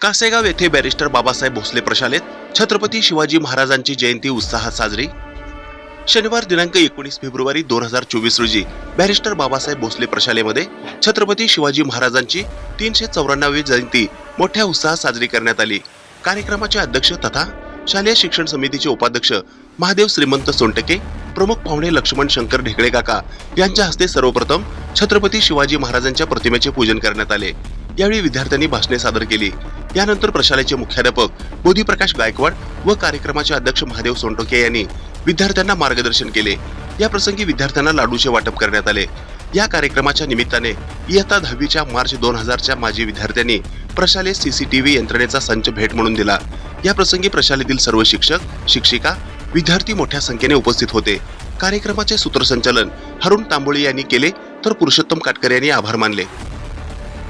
कासेगाव येथे बॅरिस्टर बाबासाहेब भोसले प्रशालेत छत्रपती शिवाजी महाराजांची जयंती उत्साहात साजरी. शनिवार दिनांक एकोणीस फेब्रुवारी दोन हजार चोवीस रोजी बॅरिस्टर बाबासाहेब भोसले प्रशालेमध्ये छत्रपती शिवाजी महाराजांची तीनशे चौऱ्याण्णवी जयंती मोठ्या उत्साहात साजरी करण्यात आली. कार्यक्रमाचे अध्यक्ष तथा शालेय शिक्षण समितीचे उपाध्यक्ष महादेव श्रीमंत सोनटके प्रमुख पाहुणे लक्ष्मण शंकर ढेकळे काका यांच्या हस्ते सर्वप्रथम छत्रपती शिवाजी महाराजांच्या प्रतिमेचे पूजन करण्यात आले. यावेळी विद्यार्थ्यांनी भाषणे सादर केली. यानंतर प्रशालेचे मुख्याध्यापक बोधीप्रकाश गायकवाड व कार्यक्रमाचे अध्यक्ष महादेव सोनटोके यांनी विद्यार्थ्यांना मार्गदर्शन केले. या प्रसंगी विद्यार्थ्यांना लाडूचे वाटप करण्यात आले. या कार्यक्रमाच्या निमित्ताने इयत्ता दहावीच्या मार्च दोन हजारच्या माजी विद्यार्थ्यांनी प्रशालेत सीसीटीव्ही यंत्रणेचा संच भेट म्हणून दिला. या प्रसंगी प्रशालेतील सर्व शिक्षक शिक्षिका विद्यार्थी मोठ्या संख्येने उपस्थित होते. कार्यक्रमाचे सूत्रसंचालन हरुण तांबोळी यांनी केले तर पुरुषोत्तम काटकर यांनी आभार मानले.